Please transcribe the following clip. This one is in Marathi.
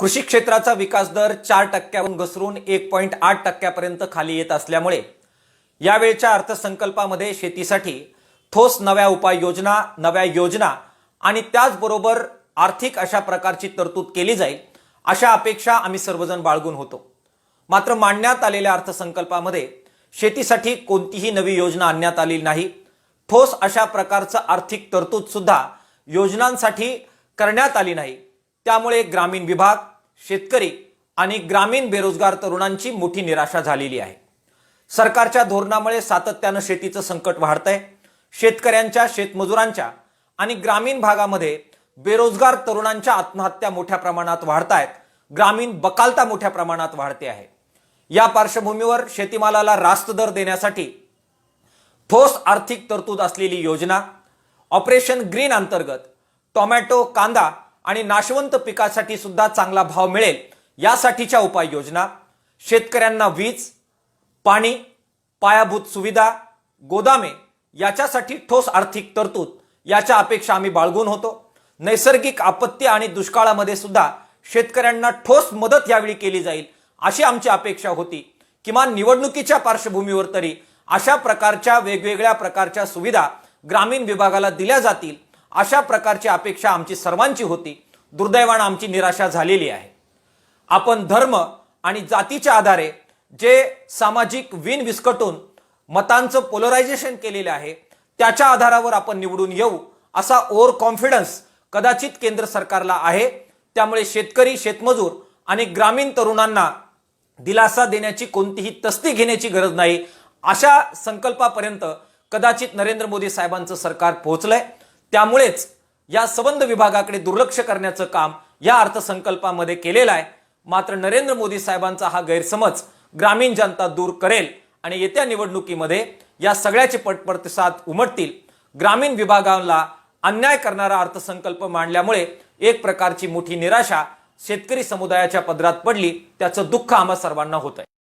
कृषी क्षेत्राचा विकास दर चार टक्क्याहून घसरून एक पॉईंट आठ टक्क्यापर्यंत खाली येत असल्यामुळे यावेळच्या अर्थसंकल्पामध्ये शेतीसाठी ठोस नव्या उपाययोजना नव्या योजना आणि त्याचबरोबर आर्थिक अशा प्रकारची तरतूद केली जाईल अशा अपेक्षा आम्ही सर्वजण बाळगून होतो. मात्र मांडण्यात आलेल्या अर्थसंकल्पामध्ये शेतीसाठी कोणतीही नवी योजना आणण्यात आली नाही. ठोस अशा प्रकारचं आर्थिक तरतूद सुद्धा योजनांसाठी करण्यात आली नाही. त्यामुळे ग्रामीण विभाग शेतकरी आणि ग्रामीण बेरोजगार तरुणांची मोठी निराशा झालेली आहे. सरकारच्या धोरणामुळे सातत्यानं शेतीचं संकट वाढतंय. शेतकऱ्यांच्या शेतमजुरांच्या आणि ग्रामीण भागामध्ये बेरोजगार तरुणांच्या आत्महत्या मोठ्या प्रमाणात वाढत आहेत ग्रामीण बकालता मोठ्या प्रमाणात वाढते आहे. या पार्श्वभूमीवर शेतीमालाला रास्त दर देण्यासाठी ठोस आर्थिक तरतूद असलेली योजना ऑपरेशन ग्रीन अंतर्गत टोमॅटो कांदा आणि नाशवंत पिकासाठी सुद्धा चांगला भाव मिळेल यासाठीच्या उपाययोजना शेतकऱ्यांना वीज पाणी पायाभूत सुविधा गोदामे याच्यासाठी ठोस आर्थिक तरतूद याच्या अपेक्षा आम्ही बाळगून होतो. नैसर्गिक आपत्ती आणि दुष्काळामध्ये सुद्धा शेतकऱ्यांना ठोस मदत यावेळी केली जाईल अशी आमची अपेक्षा होती. किमान निवडणुकीच्या पार्श्वभूमीवर तरी अशा प्रकारच्या वेगवेगळ्या प्रकारच्या सुविधा ग्रामीण विभागाला दिल्या जातील अशा प्रकारची अपेक्षा आमची सर्वांची होती. दुर्दैवानं आमची निराशा झालेली आहे. आपण धर्म आणि जातीच्या आधारे जे सामाजिक विन विस्कटून मतांचं पोलरायझेशन केलेलं आहे त्याच्या आधारावर आपण निवडून येऊ असा ओव्हर कॉन्फिडन्स कदाचित केंद्र सरकारला आहे. त्यामुळे शेतकरी शेतमजूर आणि ग्रामीण तरुणांना दिलासा देण्याची कोणतीही तस्ती घेण्याची गरज नाही. अशा संकल्पापर्यंत कदाचित नरेंद्र मोदी साहेबांचं सरकार पोहोचलंय. त्यामुळेच या संबंध विभागाकडे दुर्लक्ष करण्याचं काम या अर्थसंकल्पामध्ये केलेलं आहे. मात्र नरेंद्र मोदी साहेबांचा हा गैरसमज ग्रामीण जनता दूर करेल आणि येत्या निवडणुकीमध्ये या सगळ्याचे पटप्रतिसाद उमटतील. ग्रामीण विभागाला अन्याय करणारा अर्थसंकल्प मांडल्यामुळे एक प्रकारची मोठी निराशा शेतकरी समुदायाच्या पदरात पडली. त्याचं दुःख आम्हा सर्वांना होत आहे